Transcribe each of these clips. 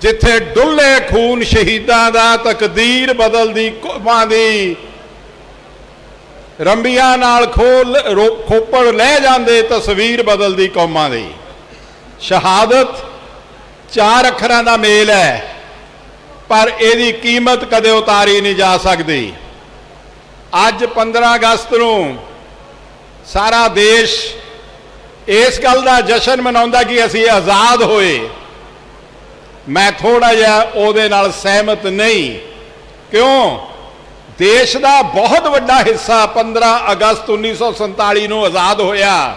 ਜਿੱਥੇ ਡੁੱਲੇ ਖੂਨ ਸ਼ਹੀਦਾਂ ਦਾ ਤਕਦੀਰ ਬਦਲਦੀ ਕੌਮਾਂ ਦੀ। ਰੰਬੀਆਂ ਨਾਲ ਖੋਲ ਰੋ- ਖੋਪੜ ਲੈ ਜਾਂਦੇ ਤਸਵੀਰ ਬਦਲਦੀ ਕੌਮਾਂ ਦੀ। ਸ਼ਹਾਦਤ ਚਾਰ ਅੱਖਰਾਂ ਦਾ ਮੇਲ ਹੈ, ਪਰ ਇਹਦੀ ਕੀਮਤ ਕਦੇ ਉਤਾਰੀ ਨਹੀਂ ਜਾ ਸਕਦੀ। ਅੱਜ 15 ਅਗਸਤ ਨੂੰ ਸਾਰਾ ਦੇਸ਼ ਇਸ ਗੱਲ ਦਾ ਜਸ਼ਨ ਮਨਾਉਂਦਾ ਕਿ ਅਸੀਂ ਆਜ਼ਾਦ ਹੋਏ। ਮੈਂ ਥੋੜਾ ਜਿਹਾ ਉਹਦੇ ਨਾਲ ਸਹਿਮਤ ਨਹੀਂ। ਕਿਉਂ? ਦੇਸ਼ ਦਾ ਬਹੁਤ ਵੱਡਾ ਹਿੱਸਾ 15 ਅਗਸਤ 1947 ਨੂੰ ਆਜ਼ਾਦ ਹੋਇਆ।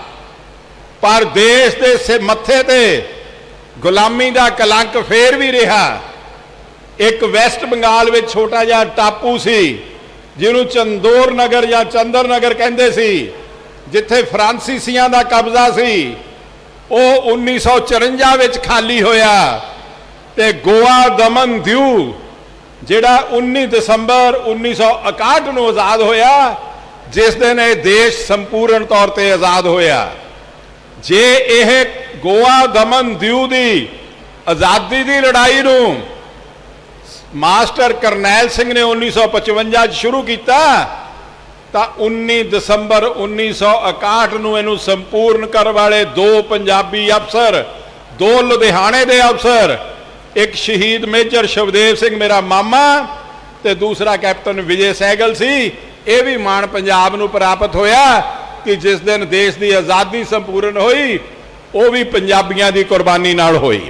ਪਰ ਦੇਸ਼ ਦੇ ਸਿ- ਮੱਥੇ ਤੇ ਗੁਲਾਮੀ ਦਾ ਕਲੰਕ ਫੇਰ ਵੀ ਰਿਹਾ। ਇੱਕ ਵੈਸਟ ਬੰਗਾਲ ਵਿੱਚ ਛੋਟਾ ਜਿਹਾ ਟਾਪੂ ਸੀ, ਜਿਹਨੂੰ ਚੰਦੋਰ ਨਗਰ ਜਾਂ ਚੰਦਰ ਨਗਰ ਕਹਿੰਦੇ ਸੀ, ਜਿੱਥੇ ਫਰਾਂਸੀਸੀਆਂ ਦਾ ਕਬਜ਼ਾ ਸੀ। ਉਹ 1954 ਵਿੱਚ ਖਾਲੀ ਹੋਇਆ। ਤੇ ਗੋਆ ਦਮਨ ਦਿਊ, ਜਿਹੜਾ 19 ਦਸੰਬਰ 1961 ਨੂੰ ਆਜ਼ਾਦ ਹੋਇਆ, ਜਿਸ ਦਿਨ ਇਹ ਦੇਸ਼ ਸੰਪੂਰਨ ਤੌਰ ਤੇ ਆਜ਼ਾਦ ਹੋਇਆ। ਜੇ ਇਹ ਗੋਆ ਦਮਨ ਦਿਊ ਦੀ ਆਜ਼ਾਦੀ ਦੀ ਲੜਾਈ ਨੂੰ ਮਾਸਟਰ ਕਰਨੈਲ ਸਿੰਘ ਨੇ 1955 ਚ ਸ਼ੁਰੂ ਕੀਤਾ, ਤਾਂ 19 ਦਸੰਬਰ 1961 ਨੂੰ ਇਹਨੂੰ ਸੰਪੂਰਨ ਕਰਨ ਵਾਲੇ ਦੋ ਪੰਜਾਬੀ ਅਫਸਰ, ਦੋ ਲੁਧਿਆਣੇ ਦੇ ਅਫਸਰ ਇੱਕ ਸ਼ਹੀਦ ਮੇਜਰ ਸ਼ਵਦੇਵ ਸਿੰਘ ਮੇਰਾ ਮਾਮਾ ਤੇ ਦੂਸਰਾ ਕੈਪਟਨ ਵਿਜੇ ਸਹਿਗਲ ਸੀ। ਇਹ ਵੀ ਮਾਣ ਪੰਜਾਬ ਨੂੰ ਪ੍ਰਾਪਤ ਹੋਇਆ ਕਿ ਜਿਸ ਦਿਨ ਦੇਸ਼ ਦੀ ਆਜ਼ਾਦੀ ਸੰਪੂਰਨ ਹੋਈ, ਉਹ ਵੀ ਪੰਜਾਬੀਆਂ ਦੀ ਕੁਰਬਾਨੀ ਨਾਲ ਹੋਈ।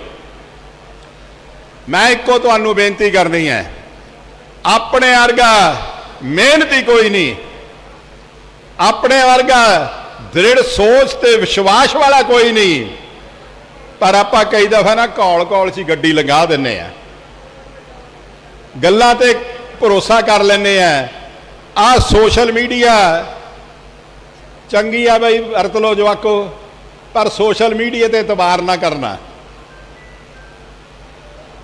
ਮੈਂ ਇੱਕੋ ਤੁਹਾਨੂੰ ਬੇਨਤੀ ਕਰਨੀ ਹੈ, ਆਪਣੇ ਵਰਗਾ ਮਿਹਨਤੀ ਕੋਈ ਨਹੀਂ। ਆਪਣੇ ਵਰਗਾ ਦ੍ਰਿੜ ਸੋਚ ਤੇ ਵਿਸ਼ਵਾਸ ਵਾਲਾ ਕੋਈ ਨਹੀਂ। ਪਰ ਆਪਾਂ ਕਈ ਦਫਾ ਨਾ ਕੌਲ ਕੌਲ 'ਚ ਗੱਡੀ ਲੰਘਾ ਦਿੰਨੇ ਆ। ਗੱਲਾਂ ਤੇ ਭਰੋਸਾ ਕਰ ਲੈਨੇ ਆ। ਆ ਸੋਸ਼ਲ ਮੀਡੀਆ ਚੰਗੀ ਆ ਬਈ, ਵਰਤ ਲੋ ਜਵਾਕੋ, ਪਰ ਸੋਸ਼ਲ ਮੀਡੀਆ ਤੇ ਇਤਬਾਰ ਨਾ ਕਰਨਾ।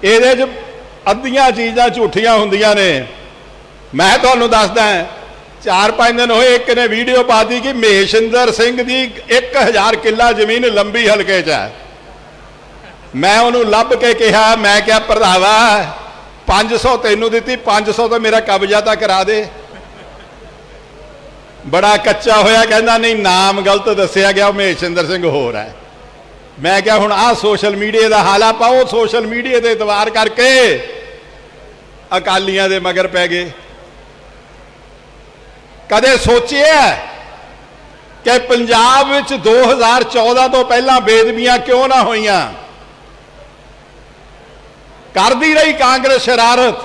ਇਹਦੇ 'ਚ ਅੱਧੀਆਂ ਚੀਜ਼ਾਂ ਝੂਠੀਆਂ ਹੁੰਦੀਆਂ ਨੇ। ਮੈਂ ਤੁਹਾਨੂੰ ਦੱਸਦਾ, ਚਾਰ ਪੰਜ ਦਿਨ ਹੋਏ ਇੱਕ ਨੇ ਵੀਡੀਓ ਪਾਤੀ ਕਿ ਮਹੇਸ਼ਿੰਦਰ ਸਿੰਘ ਦੀ 1000 ਕਿੱਲਾ ਜ਼ਮੀਨ ਲੰਬੀ ਹਲਕੇ 'ਚ ਹੈ। ਮੈਂ ਉਹਨੂੰ ਲੱਭ ਕੇ ਕਿਹਾ, ਮੈਂ ਕਿਹਾ, ਭਰਾਵਾ 500 ਤੈਨੂੰ ਦਿੱਤੀ 500 ਤਾਂ ਮੇਰਾ ਕਬਜ਼ਾ ਤਾਂ ਕਰਾ ਦੇ। ਬੜਾ ਕੱਚਾ ਹੋਇਆ, ਕਹਿੰਦਾ, ਨਹੀਂ, ਨਾਮ ਗਲਤ ਦੱਸਿਆ ਗਿਆ, ਉਹ ਮਹੇਸ਼ਿੰਦਰ ਸਿੰਘ ਹੋਰ ਹੈ। ਮੈਂ ਕਿਹਾ, ਹੁਣ ਆਹ ਸੋਸ਼ਲ ਮੀਡੀਆ ਦਾ ਹਾਲਾ ਪਾਓ ਸੋਸ਼ਲ ਮੀਡੀਆ ਦੇ ਇਤਵਾਰ ਕਰਕੇ। ਅਕਾਲੀਆਂ ਦੇ ਮਗਰ ਪੈ ਗਏ। ਕਦੇ ਸੋਚਿਆ ਕਿ ਪੰਜਾਬ ਵਿੱਚ 2014 ਤੋਂ ਪਹਿਲਾਂ ਬੇਦਬੀਆਂ ਕਿਉਂ ਨਾ ਹੋਈਆਂ? ਕਰਦੀ ਰਹੀ ਕਾਂਗਰਸ ਸ਼ਰਾਰਤ।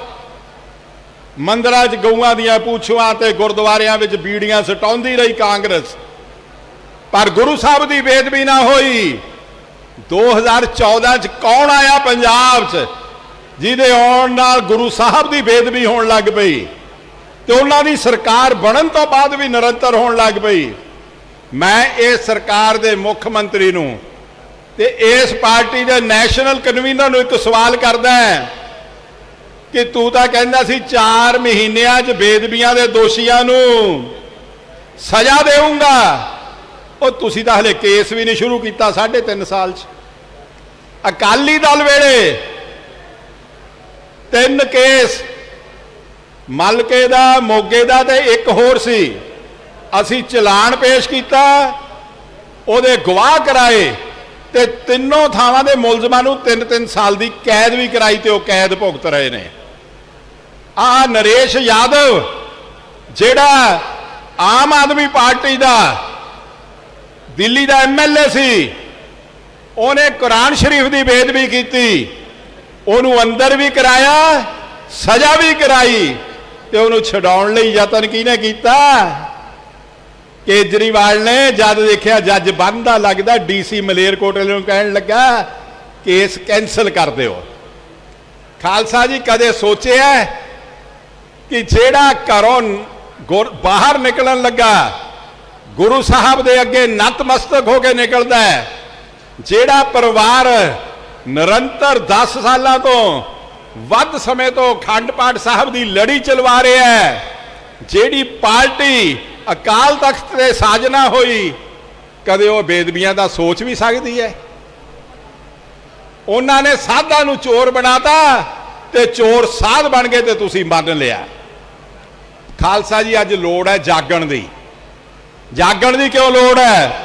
ਮੰਦਰਾਂ 'ਚ ਗਊਆਂ ਦੀਆਂ ਪੂਛੂਆਂ ਤੇ ਗੁਰਦੁਆਰਿਆਂ ਵਿੱਚ ਬੀੜੀਆਂ ਸਟਾਉਂਦੀ ਰਹੀ ਕਾਂਗਰਸ। ਪਰ ਗੁਰੂ ਸਾਹਿਬ ਦੀ ਬੇਦਬੀ ਨਾ ਹੋਈ। 2014 ਚ ਕੌਣ ਆਇਆ ਪੰਜਾਬ 'ਚ, ਜਿਹਦੇ ਆਉਣ ਨਾਲ ਗੁਰੂ ਸਾਹਿਬ ਦੀ ਬੇਦਬੀ ਹੋਣ ਲੱਗ ਪਈ ਤੇ ਉਹਨਾਂ ਦੀ ਸਰਕਾਰ ਬਣਨ ਤੋਂ ਬਾਅਦ ਵੀ ਨਿਰੰਤਰ ਹੋਣ ਲੱਗ ਪਈ। ਮੈਂ ਇਸ ਸਰਕਾਰ ਦੇ ਮੁੱਖ ਮੰਤਰੀ ਨੂੰ ਤੇ ਇਸ ਪਾਰਟੀ ਦੇ ਨੈਸ਼ਨਲ ਕਨਵੀਨਰ ਨੂੰ ਇੱਕ ਸਵਾਲ ਕਰਦਾ ਹਾਂ ਕਿ ਤੂੰ ਤਾਂ ਕਹਿੰਦਾ ਸੀ 4 ਮਹੀਨਿਆਂ 'ਚ ਬੇਦਬੀਆਂ ਦੇ ਦੋਸ਼ੀਆਂ ਨੂੰ ਸਜ਼ਾ ਦੇਵਾਂਗਾ ਉਹ ਤੁਸੀਂ ਤਾਂ ਹਲੇ ਕੇਸ ਵੀ ਨਹੀਂ ਸ਼ੁਰੂ ਕੀਤਾ 3.5 ਸਾਲ 'ਚ। ਅਕਾਲੀ ਦਲ ਵੇਲੇ ਤਿੰਨ ਕੇਸ, ਮਲਕੇ ਦਾ, ਮੋਗੇ ਦਾ ਤੇ ਇੱਕ ਹੋਰ ਸੀ। ਅਸੀਂ ਚਲਾਨ ਪੇਸ਼ ਕੀਤਾ, ਉਹਦੇ ਗਵਾਹ ਕਰਾਏ। ਤੇ ਤਿੰਨੋਂ ਥਾਵਾਂ ਦੇ ਮੁਲਜ਼ਮਾਂ ਨੂੰ 3-3 ਸਾਲ ਦੀ ਕੈਦ ਵੀ ਕਰਾਈ ਤੇ ਉਹ ਕੈਦ ਭੁਗਤ ਰਹੇ ਨੇ। ਆ ਨਰੇਸ਼ ਯਾਦਵ, ਜਿਹੜਾ ਆਮ ਆਦਮੀ ਪਾਰਟੀ ਦਾ ਦਿੱਲੀ ਦਾ ਐਮਐਲਏ ਸੀ, ਉਹਨੇ ਕੁਰਾਨ ਸ਼ਰੀਫ ਦੀ ਬੇਦਬੀ ਕੀਤੀ, ਉਹਨੂੰ ਅੰਦਰ ਵੀ ਕਰਾਇਆ, ਸਜ਼ਾ ਵੀ ਕਰਾਈ ਤੇ ਉਹਨੂੰ ਛਡਾਉਣ ਲਈ ਯਤਨ ਕਿਹਨੇ ਕੀਤਾ? ਕੇਜਰੀਵਾਲ ਨੇ ਜਦ ਦੇਖਿਆ ਜੱਜ ਬੰਦਾ ਲੱਗਦਾ, ਡੀਸੀ ਮਲੇਰਕੋਟਲੇ ਨੂੰ ਕਹਿਣ ਲੱਗਾ, ਕੇਸ ਕੈਨਸਲ ਕਰ ਦਿਓ। ਖਾਲਸਾ ਜੀ ਕਦੇ ਸੋਚਿਆ ਕਿ ਜਿਹੜਾ ਘਰੋਂ ਬਾਹਰ ਨਿਕਲਣ ਲੱਗਾ, ਗੁਰੂ ਸਾਹਿਬ ਦੇ ਅੱਗੇ ਨਤਮਸਤਕ ਹੋ ਕੇ ਨਿਕਲਦਾ ਹੈ, ਜਿਹੜਾ ਪਰਿਵਾਰ ਨਿਰੰਤਰ 10 ਸਾਲਾਂ ਤੋਂ ਵੱਧ ਸਮੇਂ ਤੋਂ ਅਖੰਡ ਪਾਠ ਸਾਹਿਬ ਦੀ ਲੜੀ ਚਲਵਾ ਰਿਹਾ ਹੈ, ਜਿਹੜੀ ਪਾਰਟੀ ਅਕਾਲ ਤਖਤ ਤੇ ਸਾਜਨਾ ਹੋਈ, ਕਦੇ ਉਹ ਬੇਦਬੀਆਂ ਦਾ ਸੋਚ ਵੀ ਸਕਦੀ ਹੈ। ਉਹਨਾਂ ਨੇ ਸਾਧਾਂ ਨੂੰ ਚੋਰ ਬਣਾਤਾ ਤੇ ਚੋਰ ਸਾਧ ਬਣ ਗਏ ਤੇ ਤੁਸੀਂ ਮੰਨ ਲਿਆ। ਖਾਲਸਾ ਜੀ, ਅੱਜ ਲੋੜ ਹੈ ਜਾਗਣ ਦੀ। ਜਾਗਣ ਦੀ ਕਿਉਂ ਲੋੜ ਹੈ?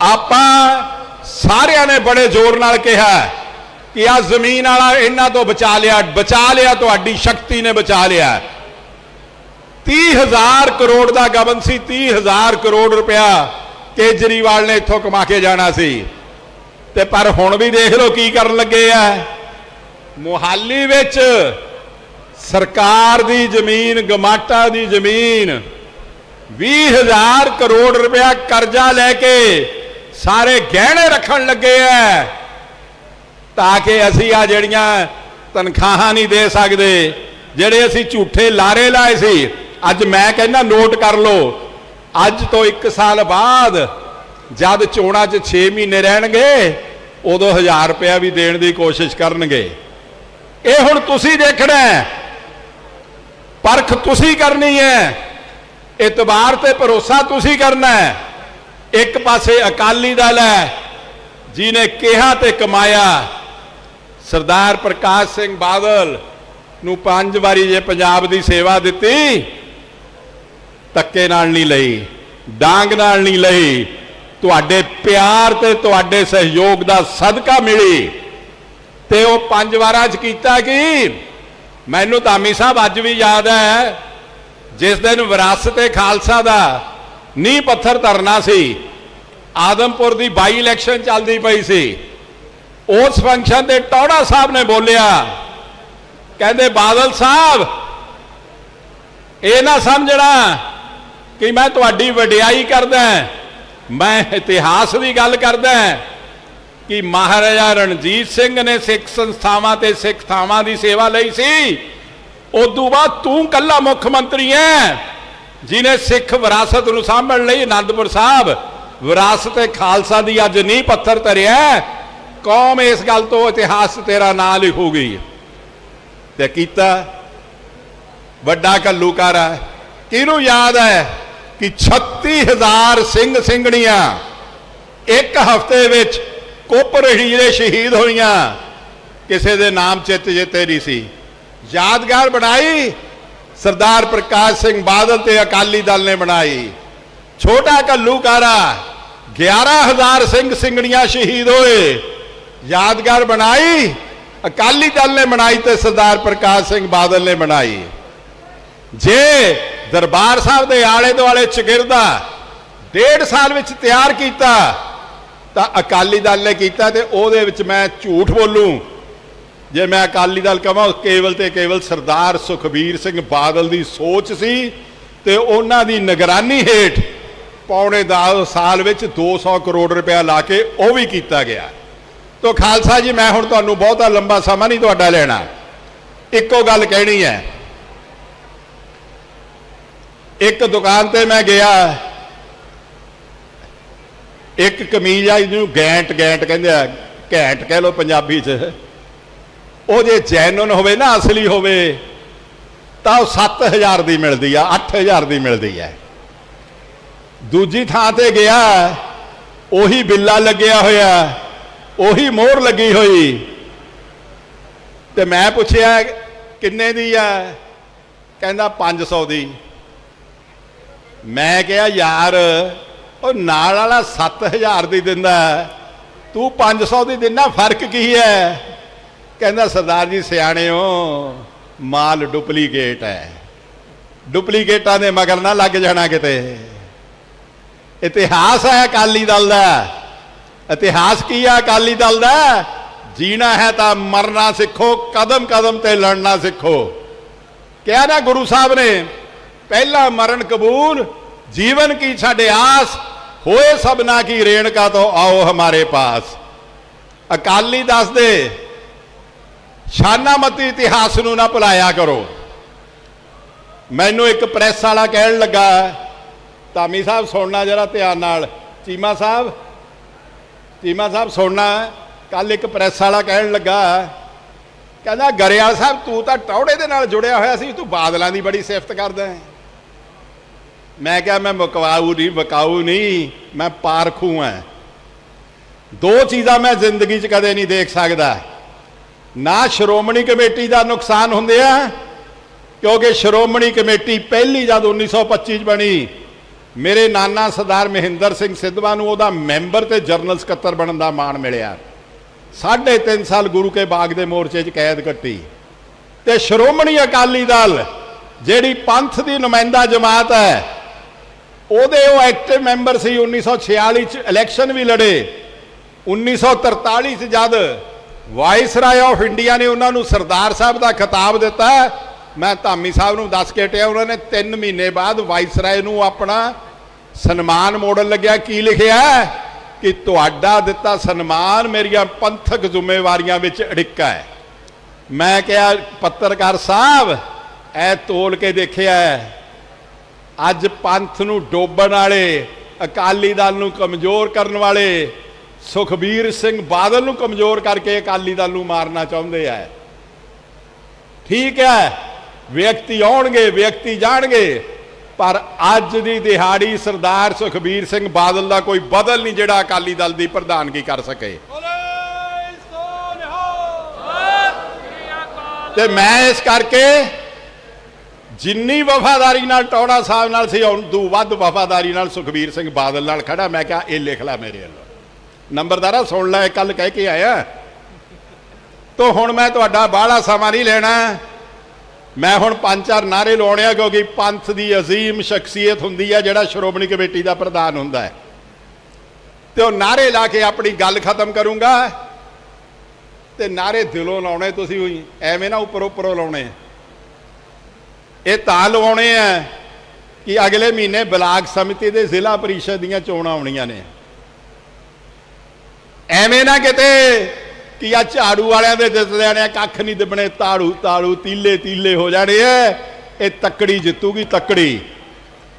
ਆਪਾਂ ਸਾਰਿਆਂ ਨੇ ਬੜੇ ਜ਼ੋਰ ਨਾਲ ਕਿਹਾ ਕਿ ਆ ਜ਼ਮੀਨ ਵਾਲਾ ਇਹਨਾਂ ਤੋਂ ਬਚਾ ਲਿਆ ਬਚਾ ਲਿਆ, ਤੁਹਾਡੀ ਸ਼ਕਤੀ ਨੇ ਬਚਾ ਲਿਆ। 30000 ਕਰੋੜ ਦਾ ਗਬਨ ਸੀ 30000 ਕਰੋੜ ਰੁਪਇਆ ਕੇਜਰੀਵਾਲ ਨੇ ਇੱਥੋਂ ਕਮਾ ਕੇ ਜਾਣਾ ਸੀ। ਤੇ ਪਰ ਹੁਣ ਵੀ ਦੇਖ ਲਓ ਕੀ ਕਰਨ ਲੱਗੇ ਆ। ਮੁਹਾਲੀ ਵਿੱਚ ਸਰਕਾਰ ਦੀ ਜ਼ਮੀਨ, ਗਮਾਟਾ ਦੀ ਜ਼ਮੀਨ 20000 ਕਰੋੜ ਰੁਪਇਆ ਕਰਜ਼ਾ ਲੈ ਕੇ ਸਾਰੇ ਗਹਿਣੇ ਰੱਖਣ ਲੱਗੇ ਆ ਤਾਂ ਕਿ ਅਸੀਂ ਆ ਜਿਹੜੀਆਂ ਤਨਖਾਹਾਂ ਨਹੀਂ ਦੇ ਸਕਦੇ, ਜਿਹੜੇ ਅਸੀਂ ਝੂਠੇ ਲਾਰੇ ਲਾਏ ਸੀ ਅੱਜ ਮੈਂ ਕਹਿੰਦਾ ਨੋਟ ਕਰ ਲਓ। ਅੱਜ ਤੋਂ 1 ਸਾਲ ਬਾਅਦ ਜਦ ਚੋਣਾਂ 'ਚ 6 ਮਹੀਨੇ ਰਹਿਣਗੇ, ਉਦੋਂ 1000 ਰੁਪਇਆ ਵੀ ਦੇਣ ਦੀ ਕੋਸ਼ਿਸ਼ ਕਰਨਗੇ। ਇਹ ਹੁਣ ਤੁਸੀਂ ਦੇਖਣਾ ਹੈ। ਪਰਖ ਤੁਸੀਂ ਕਰਨੀ ਹੈ। ਇਤਬਾਰ ਤੇ ਭਰੋਸਾ ਤੁਸੀਂ ਕਰਨਾ ਹੈ। ਇੱਕ ਪਾਸੇ ਅਕਾਲੀ ਦਲ ਹੈ ਜਿਨੇ ਕਿਹਾ ਤੇ ਕਮਾਇਆ। ਸਰਦਾਰ ਪ੍ਰਕਾਸ਼ ਸਿੰਘ ਬਾਦਲ ਨੂੰ ਪੰਜ ਵਾਰੀ ਜੇ ਪੰਜਾਬ ਦੀ ਸੇਵਾ ਦਿੱਤੀ ਧੱਕੇ ਨਾਲ ਨਹੀਂ ਲਈ, ਡਾਂਗ ਨਾਲ ਨਹੀਂ ਲਈ। ਤੁਹਾਡੇ ਪਿਆਰ ਤੇ ਤੁਹਾਡੇ ਸਹਿਯੋਗ ਦਾ ਸਦਕਾ ਮਿਲੀ। ਤੇ ਉਹ ਪੰਜ ਵਾਰਾਂ ਚ ਕੀਤਾ ਕਿ? ਮੈਨੂੰ ਧਾਮੀ ਸਾਹਿਬ ਅੱਜ ਵੀ ਯਾਦ ਹੈ, ਜਿਸ ਦਿਨ ਵਿਰਾਸਤ ਖਾਲਸਾ ਦਾ, ਨੀਂਹ ਪੱਥਰ ਧਰਨਾ ਸੀ। ਆਦਮਪੁਰ ਦੀ ਬਾਈ ਇਲੈਕਸ਼ਨ ਚੱਲਦੀ ਪਈ ਸੀ। ਉਸ ਫੰਕਸ਼ਨ ਤੇ ਟੌੜਾ ਸਾਹਿਬ ਨੇ ਬੋਲਿਆ। ਕਹਿੰਦੇ ਬਾਦਲ ਸਾਹਿਬ, ਇਹ ਨਾ ਸਮਝਣਾ ਕਿ ਮੈਂ ਤੁਹਾਡੀ ਵਡਿਆਈ ਕਰਦਾ ਮੈਂ ਇਤਿਹਾਸ ਦੀ ਗੱਲ ਕਰਦਾ ਕਿ ਮਹਾਰਾਜਾ ਰਣਜੀਤ ਸਿੰਘ ਨੇ ਸਿੱਖ ਸੰਸਥਾਵਾਂ ਤੇ ਸਿੱਖ ਥਾਵਾਂ ਦੀ ਸੇਵਾ ਲਈ ਸੀ। ਉਦੋਂ ਬਾਅਦ ਤੂੰ ਕੱਲਾ ਮੁੱਖ ਮੰਤਰੀ ਹੈ ਜਿਨੇ ਸਿੱਖ ਵਿਰਾਸਤ ਨੂੰ ਸਾਂਭਣ ਲਈ ਆਨੰਦਪੁਰ ਸਾਹਿਬ, ਵਿਰਾਸਤ ਏ ਖਾਲਸਾ ਦੀ ਅੱਜ ਨੀਂਹ ਪੱਥਰ ਧਰਿਆ ਕੌਮ ਇਸ ਗੱਲ ਤੋਂ ਇਤਿਹਾਸ ਤੇਰਾ ਨਾਂ ਲਿਖੂਗੀ। ਤੇ ਕੀਤਾ ਵੱਡਾ ਕੱਲੂਕਾਰਾ ਕਿਹਨੂੰ ਯਾਦ ਹੈ ਕਿ 36000 ਸਿੰਘ ਸਿੰਘਣੀਆਂ ਇੱਕ ਹਫ਼ਤੇ ਵਿੱਚ ਕੋਪਰ ਹੀਰੇ ਸ਼ਹੀਦ ਹੋਈਆਂ। ਕਿਸੇ ਦੇ ਨਾਮ ਚਿੱਤ ਜਿੱਤੇ ਨਹੀਂ ਸੀ। ਯਾਦਗਾਰ ਬਣਾਈ। ਸਰਦਾਰ ਪ੍ਰਕਾਸ਼ ਸਿੰਘ ਬਾਦਲ ਤੇ ਅਕਾਲੀ ਦਲ ਨੇ ਬਣਾਈ। ਛੋਟਾ ਕੱਲੂਕਾਰਾ 11000 ਸਿੰਘ ਸਿੰਘਣੀਆਂ ਸ਼ਹੀਦ ਹੋਏ। ਯਾਦਗਾਰ ਬਣਾਈ। ਅਕਾਲੀ ਦਲ ਨੇ ਬਣਾਈ ਤੇ ਸਰਦਾਰ ਪ੍ਰਕਾਸ਼ ਸਿੰਘ ਬਾਦਲ ਨੇ ਬਣਾਈ। ਜੇ ਦਰਬਾਰ ਸਾਹਿਬ ਦੇ ਆਲੇ ਦੁਆਲੇ ਚਗਿਰਦਾ ਡੇਢ ਸਾਲ ਵਿੱਚ ਤਿਆਰ ਕੀਤਾ, ਤਾਂ ਅਕਾਲੀ ਦਲ ਨੇ ਕੀਤਾ ਤੇ ਉਹਦੇ ਵਿੱਚ ਮੈਂ ਝੂਠ ਬੋਲੂੰ। ਜੇ ਮੈਂ ਅਕਾਲੀ ਦਲ ਕਹਾਂ ਕੇਵਲ ਤੇ ਕੇਵਲ ਸਰਦਾਰ ਸੁਖਬੀਰ ਸਿੰਘ ਬਾਦਲ ਦੀ ਸੋਚ ਸੀ ਤੇ ਉਹਨਾਂ ਦੀ ਨਿਗਰਾਨੀ ਹੇਠ ਪੌਣੇ 10 ਸਾਲ ਵਿੱਚ 200 ਕਰੋੜ ਰੁਪਇਆ ਲਾ ਕੇ ਉਹ ਵੀ ਕੀਤਾ ਗਿਆ। ਤੋ ਖਾਲਸਾ ਜੀ, ਮੈਂ ਹੁਣ ਤੁਹਾਨੂੰ ਬਹੁਤਾ ਲੰਬਾ ਸਮਾਂ ਨਹੀਂ ਤੁਹਾਡਾ ਲੈਣਾ। ਇੱਕੋ ਗੱਲ ਕਹਿਣੀ ਹੈ ਇੱਕ ਦੁਕਾਨ ਤੇ ਮੈਂ ਗਿਆ। ਇੱਕ ਕਮੀਜ਼ ਆ ਜਿਹਨੂੰ ਗੈਂਟ ਗੈਂਟ ਕਹਿੰਦੇ ਆ, ਘੈਂਟ ਕਹਿ ਲੋ ਪੰਜਾਬੀ 'ਚ। ਉਹ ਜੇ ਜੈਨੂਨ ਹੋਵੇ ਨਾ, ਅਸਲੀ ਹੋਵੇ, ਤਾਂ ਉਹ 7000 ਦੀ ਮਿਲਦੀ ਆ 8000 ਦੀ ਮਿਲਦੀ ਹੈ ਦੂਜੀ ਥਾਂ ਤੇ ਗਿਆ, ਉਹੀ ਬਿੱਲਾ ਲੱਗਿਆ ਹੋਇਆ, ਉਹੀ ਮੋਹਰ ਲੱਗੀ ਹੋਈ। ਤੇ ਮੈਂ ਪੁੱਛਿਆ, ਕਿੰਨੇ ਦੀ ਆ? ਕਹਿੰਦਾ 500 ਦੀ। ਮੈਂ ਕਿਹਾ, ਯਾਰ, ਉਹ ਨਾਲ ਵਾਲਾ 7000 ਦੀ ਦਿੰਦਾ ਤੂੰ 500 ਦੀ ਦਿੰਦਾ, ਫ਼ਰਕ ਕੀ ਹੈ? ਕਹਿੰਦਾ, ਸਰਦਾਰ ਜੀ ਸਿਆਣੇ ਹੋ ਮਾਲ ਡੁਪਲੀਕੇਟ ਹੈ। ਡੁਪਲੀਕੇਟਾਂ ਦੇ ਮਗਰ ਨਾ ਲੱਗ ਜਾਣਾ ਕਿਤੇ। ਇਤਿਹਾਸ ਹੈ ਅਕਾਲੀ ਦਲ ਦਾ। ਇਤਿਹਾਸ ਕੀ ਹੈ ਅਕਾਲੀ ਦਲ ਦਾ? ਜੀਣਾ ਹੈ ਤਾਂ ਮਰਨਾ ਸਿੱਖੋ ਕਦਮ ਕਦਮ ਤੇ ਲੜਨਾ ਸਿੱਖੋ। ਕਿਹਾ ਨਾ ਗੁਰੂ ਸਾਹਿਬ ਨੇ ਪਹਿਲਾ ਮਰਨ ਕਬੂਲ, ਜੀਵਨ ਕੀ ਸਾਡੇ ਆਸ, ਹੋਏ ਸਭਨਾ ਕੀ ਰੇਣਕਾ ਤੋਂ ਆਓ ਹਮਾਰੇ ਪਾਸ। ਅਕਾਲੀ ਦੱਸਦੇ ਸ਼ਾਨਾਮਤੀ ਇਤਿਹਾਸ ਨੂੰ ਨਾ ਭੁਲਾਇਆ ਕਰੋ। ਮੈਨੂੰ ਇੱਕ ਪ੍ਰੈਸ ਵਾਲਾ ਕਹਿਣ ਲੱਗਾ, ਧਾਮੀ ਸਾਹਿਬ ਸੁਣਨਾ ਜਰਾ ਧਿਆਨ ਨਾਲ। ਚੀਮਾ ਸਾਹਿਬ ਚੀਮਾ ਸਾਹਿਬ ਸੁਣਨਾ, ਕੱਲ ਇੱਕ ਪ੍ਰੈਸ ਵਾਲਾ ਕਹਿਣ ਲੱਗਾ, ਕਹਿੰਦਾ, ਗਰੇਵਾਲ ਸਾਹਿਬ, ਤੂੰ ਤਾਂ ਟੌੜੇ ਦੇ ਨਾਲ ਜੁੜਿਆ ਹੋਇਆ ਸੀ, ਤੂੰ ਬਾਦਲਾਂ ਦੀ ਬੜੀ ਸਿਫਤ ਕਰਦਾ ਹੈ। ਮੈਂ ਕਿਹਾ, ਮੈਂ ਮੁਕਵਾਊ ਨਹੀਂ ਬਕਾਊ ਨਹੀਂ, ਮੈਂ ਪਾਰਖੂ ਹਾਂ। ਦੋ ਚੀਜ਼ਾਂ ਮੈਂ ਜ਼ਿੰਦਗੀ 'ਚ ਕਦੇ ਨਹੀਂ ਦੇਖ ਸਕਦਾ। ਨਾ ਸ਼੍ਰੋਮਣੀ ਕਮੇਟੀ ਦਾ ਨੁਕਸਾਨ ਹੁੰਦੇ ਆ, ਕਿਉਂਕਿ ਸ਼੍ਰੋਮਣੀ ਕਮੇਟੀ ਪਹਿਲੀ ਜਦ 1925 ਚ ਬਣੀ, ਮੇਰੇ ਨਾਨਾ ਸਰਦਾਰ ਮਹਿੰਦਰ ਸਿੰਘ ਸਿੱਧਵਾ ਨੂੰ ਉਹਦਾ ਮੈਂਬਰ ਤੇ ਜਰਨਲ ਸਕੱਤਰ ਬਣਨ ਦਾ ਮਾਣ ਮਿਲਿਆ। ਸਾਢੇ ਤਿੰਨ ਸਾਲ ਗੁਰੂ ਕੇ ਬਾਗ ਦੇ ਮੋਰਚੇ 'ਚ ਕੈਦ ਕੱਟੀ। ਤੇ ਸ਼੍ਰੋਮਣੀ ਅਕਾਲੀ ਦਲ, ਜਿਹੜੀ ਪੰਥ ਦੀ ਨੁਮਾਇੰਦਾ ਜਮਾਤ ਹੈ ਉਹਦੇ ਉਹ ਐਕਟਿਵ ਮੈਂਬਰ ਸੀ 1946 ਚ ਇਲੈਕਸ਼ਨ ਵੀ ਲੜੇ। 1943 ਚ ਜਦ ਵਾਇਸਰਾਏ ਆਫ ਇੰਡੀਆ ਨੇ ਉਹਨਾਂ ਨੂੰ ਸਰਦਾਰ ਸਾਹਿਬ ਦਾ ਖਿਤਾਬ ਦਿੱਤਾ, ਮੈਂ ਧਾਮੀ ਸਾਹਿਬ ਨੂੰ ਦੱਸ ਕੇ ਟਿਆ, ਉਹਨਾਂ ਨੇ 3 ਮਹੀਨੇ ਬਾਅਦ ਵਾਇਸਰਾਏ ਨੂੰ ਆਪਣਾ ਸਨਮਾਨ ਮੋੜਨ ਲੱਗਿਆ। ਕੀ ਲਿਖਿਆ? ਕਿ ਤੁਹਾਡਾ ਦਿੱਤਾ ਸਨਮਾਨ ਮੇਰੀਆਂ ਪੰਥਕ ਜ਼ਿੰਮੇਵਾਰੀਆਂ ਵਿੱਚ ਅੜਿੱਕਾ ਹੈ। ਮੈਂ ਕਿਹਾ, ਪੱਤਰਕਾਰ ਸਾਹਿਬ ਐ ਤੋਲ ਕੇ ਦੇਖਿਆ ਹੈ। ਅੱਜ ਪੰਥ ਨੂੰ ਡੋਬਣ ਵਾਲੇ ਅਕਾਲੀ ਦਲ ਨੂੰ ਕਮਜ਼ੋਰ ਕਰਨ ਵਾਲੇ ਸੁਖਬੀਰ ਸਿੰਘ ਬਾਦਲ ਨੂੰ ਕਮਜ਼ੋਰ ਕਰਕੇ ਅਕਾਲੀ ਦਲ ਨੂੰ ਮਾਰਨਾ ਚਾਹੁੰਦੇ ਆ। ਠੀਕ ਹੈ ਵਿਅਕਤੀ ਆਉਣਗੇ ਵਿਅਕਤੀ ਜਾਣਗੇ ਪਰ ਅੱਜ ਦੀ ਦਿਹਾੜੀ ਸਰਦਾਰ ਸੁਖਬੀਰ ਸਿੰਘ ਬਾਦਲ ਦਾ ਕੋਈ ਬਦਲ ਨਹੀਂ ਜਿਹੜਾ ਅਕਾਲੀ ਦਲ ਦੀ ਪ੍ਰਧਾਨਗੀ ਕਰ ਸਕੇ। ਤੇ ਮੈਂ ਇਸ ਕਰਕੇ ਜਿੰਨੀ ਵਫਾਦਾਰੀ ਨਾਲ ਟੌੜਾ ਸਾਹਿਬ ਨਾਲ ਸੀ ਉਦੋਂ ਵੱਧ ਵਫਾਦਾਰੀ ਨਾਲ ਸੁਖਬੀਰ ਸਿੰਘ ਬਾਦਲ ਨਾਲ ਖੜਾ, ਮੈਂ ਕਿਹਾ ਇਹ ਲਿਖ ਲੈ ਮੇਰੇ ਵੱਲੋਂ। ਨੰਬਰਦਾਰਾ, ਸੁਣ ਲੈ ਕੱਲ ਕਹਿ ਕੇ ਆਇਆ। ਤੋ ਹੁਣ ਮੈਂ ਤੁਹਾਡਾ ਬਾਹਲਾ ਸਮਾਂ ਨਹੀਂ ਲੈਣਾ। ਮੈਂ ਹੁਣ ਪੰਜ ਚਾਰ ਨਾਰੇ ਲਾਉਣੇ ਆ, ਕਿਉਂਕਿ ਪੰਥ ਦੀ ਅਜ਼ੀਮ ਸ਼ਖਸੀਅਤ ਹੁੰਦੀ ਹੈ ਜਿਹੜਾ ਸ਼੍ਰੋਮਣੀ ਕਮੇਟੀ ਦਾ ਪ੍ਰਧਾਨ ਹੁੰਦਾ ਹੈ। ਤੇ ਉਹ ਨਾਰੇ ਲਾ ਕੇ ਆਪਣੀ ਗੱਲ ਖਤਮ ਕਰੂੰਗਾ। ਤੇ ਨਾਰੇ ਦਿਲੋਂ ਲਾਉਣੇ ਤੁਸੀਂ ਹੋਈ ਐਵੇਂ ਨਾ ਉੱਪਰੋਂ ਉੱਪਰੋਂ ਲਾਉਣੇ। ਇਹ ਤਾਂ ਲਵਾਉਣੇ ਆ ਕਿ ਅਗਲੇ ਮਹੀਨੇ ਬਲਾਕ ਸਮਿਤੀ ਦੇ ਜ਼ਿਲ੍ਹਾ ਪਰਿਸ਼ਦ ਦੀਆਂ ਚੋਣਾਂ ਆਉਣੀਆਂ ਨੇ। ਐਵੇਂ ਨਾ ਕਿਤੇ ਕਿ ਆ ਝਾੜੂ ਵਾਲਿਆਂ ਦੇ ਜਿੱਤਦਿਆਂ ਨੇ ਕੱਖ ਨਹੀਂ ਦਿਬਣੇ, ਤਾੜੂ ਤਾੜੂ, ਤੀਲੇ ਤੀਲੇ ਹੋ ਜਾਣੇ ਐ ਇਹ ਤਕੜੀ ਜਿੱਤੂਗੀ ਤਕੜੀ।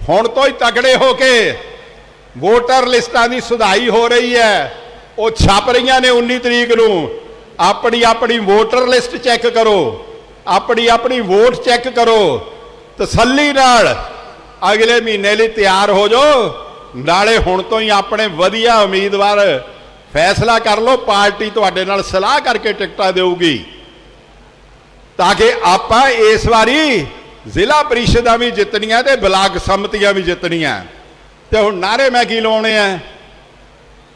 ਹੁਣ ਤੋਂ ਹੀ ਤਕੜੇ ਹੋ ਕੇ ਵੋਟਰ ਲਿਸਟਾਂ ਦੀ ਸੁਧਾਈ ਹੋ ਰਹੀ ਹੈ। ਉਹ ਛਪ ਰਹੀਆਂ ਨੇ 19 ਤਰੀਕ ਨੂੰ। ਆਪਣੀ ਆਪਣੀ ਵੋਟਰ ਲਿਸਟ ਚੈੱਕ ਕਰੋ। ਆਪਣੀ ਆਪਣੀ ਵੋਟ ਚੈੱਕ ਕਰੋ। ਤਸੱਲੀ ਨਾਲ ਅਗਲੇ ਮਹੀਨੇ ਲਈ ਤਿਆਰ ਹੋ ਜਾਓ। ਨਾਲੇ ਹੁਣ ਤੋਂ ਹੀ ਆਪਣੇ ਵਧੀਆ ਉਮੀਦਵਾਰ ਫੈਸਲਾ ਕਰ ਲਓ, ਪਾਰਟੀ ਤੁਹਾਡੇ ਨਾਲ ਸਲਾਹ ਕਰਕੇ ਟਿਕਟਾਂ ਦੇਊਗੀ। ਤਾਂ ਕਿ ਆਪਾਂ ਇਸ ਵਾਰੀ ਜ਼ਿਲ੍ਹਾ ਪ੍ਰੀਸ਼ਦਾਂ ਵੀ ਜਿੱਤਣੀਆਂ ਤੇ ਬਲਾਕ ਸੰਮਤੀਆਂ ਵੀ ਜਿੱਤਣੀਆਂ। ਤੇ ਹੁਣ ਨਾਰੇ ਮੈਂ ਕੀ ਲਾਉਣੇ ਆ?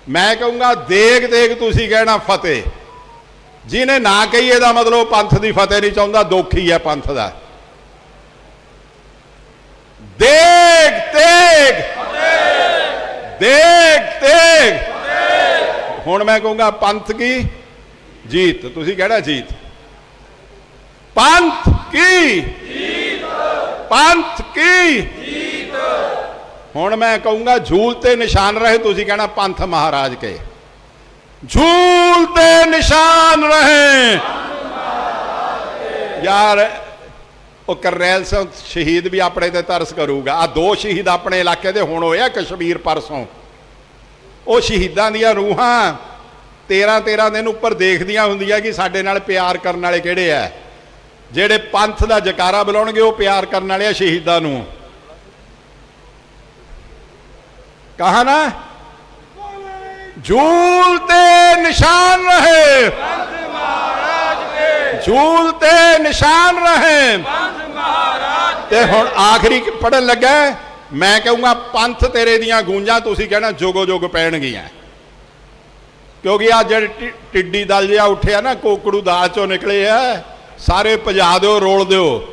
ਮੈਂ ਕਹੂੰਗਾ, ਦੇਖ ਦੇਖ ਤੁਸੀਂ ਕਹਿਣਾ ਫਤਿਹ। ਜਿਹਨੇ ਨਾ ਕਹੀ ਇਹਦਾ ਮਤਲਬ ਪੰਥ ਦੀ ਫਤਿਹ ਨਹੀਂ ਚਾਹੁੰਦਾ, ਦੋਖੀ ਹੈ ਪੰਥ ਦਾ। ਦੇਖ ਦੇਖ ਦੇਖ ਦੇਖ ਹੁਣ ਮੈਂ ਕਹੂੰਗਾ ਪੰਥ ਕੀ ਜੀਤ ਤੁਸੀਂ ਕਿਹੜਾ ਜੀਤ ਪੰਥ ਕੀ ਜੀਤ ਪੰਥ ਕੀ ਜੀਤ ਹੁਣ ਮੈਂ ਕਹੂੰਗਾ ਝੂਲ ਤੇ ਨਿਸ਼ਾਨ ਰਹੇ ਤੁਸੀਂ ਕਹਿਣਾ ਪੰਥ ਮਹਾਰਾਜ ਕੇ ਝੂਲ ਤੇ ਨਿਸ਼ਾਨ ਰਹੇ ਯਾਰ ਉਹ ਕਰਨੈਲ ਸਿੰਘ ਸ਼ਹੀਦ ਵੀ ਆਪਣੇ ਤੇ ਤਰਸ ਕਰੂਗਾ। ਆ ਦੋ ਸ਼ਹੀਦ ਆਪਣੇ ਇਲਾਕੇ ਦੇ ਹੁਣ ਹੋਇਆ ਕਸ਼ਮੀਰ ਪਰਸੋਂ। ਉਹ ਸ਼ਹੀਦਾਂ ਦੀਆਂ ਰੂਹਾਂ 13 13 ਦਿਨ ਉੱਪਰ ਦੇਖਦੀਆਂ ਹੁੰਦੀਆਂ ਕਿ ਸਾਡੇ ਨਾਲ ਪਿਆਰ ਕਰਨ ਵਾਲੇ ਕਿਹੜੇ ਆ ਜਿਹੜੇ ਪੰਥ ਦਾ ਜਕਾਰਾ ਬੁਲਾਉਣਗੇ ਉਹ ਪਿਆਰ ਕਰਨ ਵਾਲੇ ਆ ਸ਼ਹੀਦਾਂ ਨੂੰ। ਕਹਾ ਨਾ? ਝੂਲ ਤੇ ਨਿਸ਼ਾਨ ਰਹੇ। ਝੂਲ ਤੇ ਨਿਸ਼ਾਨ ਰਹੇ। ਤੇ ਹੁਣ ਆਖਰੀ ਪੜਨ ਲੱਗਾ ਮੈਂ ਕਹੂੰਗਾ, ਪੰਥ ਤੇਰੇ ਦੀਆਂ ਗੂੰਜਾਂ ਤੁਸੀਂ ਕਹਿਣਾ ਜੋਗੋ ਜੋਗ ਪੈਣਗੀਆਂ। ਕਿਉਂਕਿ ਆ ਜਿਹੜੇ ਟਿ- ਟਿੱਡੀ ਦਲ ਜਿਹਾ ਉੱਠਿਆ ਨਾ, ਕੋਕੜੂ ਦਾਲ ਚੋਂ ਨਿਕਲੇ ਆ, ਸਾਰੇ ਭਜਾ ਦਿਓ, ਰੋਲ ਦਿਓ।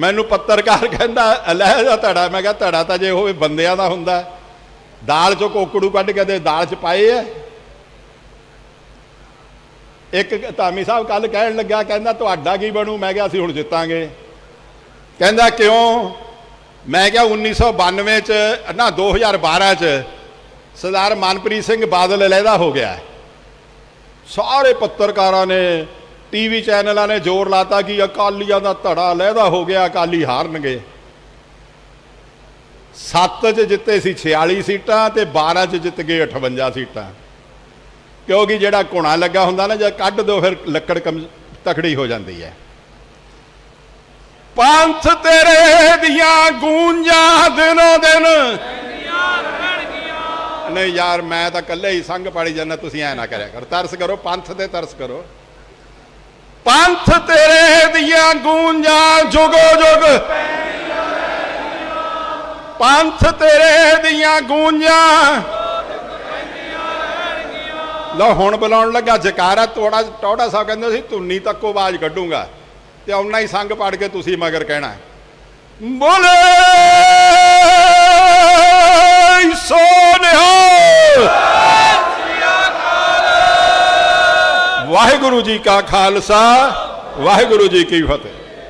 ਮੈਨੂੰ ਪੱਤਰਕਾਰ ਕਹਿੰਦਾ, ਲੈ ਜਾ ਧੜਾ। ਮੈਂ ਕਿਹਾ, ਧੜਾ ਤਾਂ ਜੇ ਹੋਵੇ ਬੰਦਿਆਂ ਦਾ ਹੁੰਦਾ। ਦਾਲ ਚੋਂ ਕੋਕੜੂ ਕੱਢ ਕੇ ਤੇ ਦਾਲ ਚ ਪਾਏ ਆ। ਇੱਕ ਧਾਮੀ ਸਾਹਿਬ ਕੱਲ ਕਹਿਣ ਲੱਗਾ, ਕਹਿੰਦਾ, ਤੁਹਾਡਾ ਕੀ ਬਣੂ? ਮੈਂ ਕਿਹਾ, ਅਸੀਂ ਹੁਣ ਜਿੱਤਾਂਗੇ। ਕਹਿੰਦਾ ਕਿਉਂ? ਮੈਂ ਕਿਹਾ 1992 ਚ, ਨਾ 2012 ਚ ਸਰਦਾਰ ਮਨਪ੍ਰੀਤ ਸਿੰਘ ਬਾਦਲ ਅਲੱਗਾ ਹੋ ਗਿਆ। ਸਾਰੇ ਪੱਤਰਕਾਰਾਂ ਨੇ, ਟੀਵੀ ਚੈਨਲਾਂ ਨੇ ਜ਼ੋਰ ਲਾਤਾ ਕਿ ਅਕਾਲੀਆਂ ਦਾ ਧੜਾ ਅਲੱਗਾ ਹੋ ਗਿਆ, ਅਕਾਲੀ ਹਾਰਨਗੇ। 7 ਚ ਜਿੱਤੇ ਸੀ 46 ਸੀਟਾਂ ਤੇ 12 ਚ ਜਿੱਤ ਗਏ 58 ਸੀਟਾਂ। ਕਿਉਂਕਿ ਜਿਹੜਾ ਘੁਣਾ ਲੱਗਾ ਹੁੰਦਾ ਨਾ, ਜੇ ਕੱਢ ਦੋ, ਫਿਰ ਲੱਕੜ ਕਮ ਤਕੜੀ ਹੋ ਜਾਂਦੀ ਹੈ। ਪੰਥ ਤੇਰੇ ਦੀਆਂ ਗੂੰਜਾਂ ਦਿਨੋ ਦਿਨ। ਨਹੀਂ ਯਾਰ, ਮੈਂ ਤਾਂ ਇਕੱਲੇ ਹੀ ਸੰਗ ਪਾੜੀ ਜਾਂਦਾ, ਤੁਸੀਂ ਐ ਨਾ ਕਰਿਆ ਕਰੋ। ਤਰਸ ਕਰੋ, ਪੰਥ ਤੇ ਤਰਸ ਕਰੋ। ਪੰਥ ਤੇਰੇ ਦੀਆਂ ਗੂੰਜਾਂ ਜੁਗੋ ਜੁਗ। ਪੰਥ ਤੇਰੇ ਦੀਆਂ ਗੂੰਜਾਂ। ਲਓ, ਹੁਣ ਬੁਲਾਉਣ ਲੱਗਾ, ਜਕਾਰਾ ਤੋੜਾ ਟੌੜਾ ਸਾਹਿਬ ਕਹਿੰਦੇ ਸੀ, ਧੁੰਨੀ ਤੱਕੋ ਆਵਾਜ਼ ਕੱਢੂਗਾ। ਤੇ ਉਹਨਾਂ ਹੀ ਸੰਗ ਪਾੜ ਕੇ ਤੁਸੀਂ ਮਗਰ ਕਹਿਣਾ ਬੋਲੇ ਸੋਨਿਹਾਲ ਵਾਹਿਗੁਰੂ ਜੀ ਕਾ ਖਾਲਸਾ, ਵਾਹਿਗੁਰੂ ਜੀ ਕੀ ਫਤਿਹ।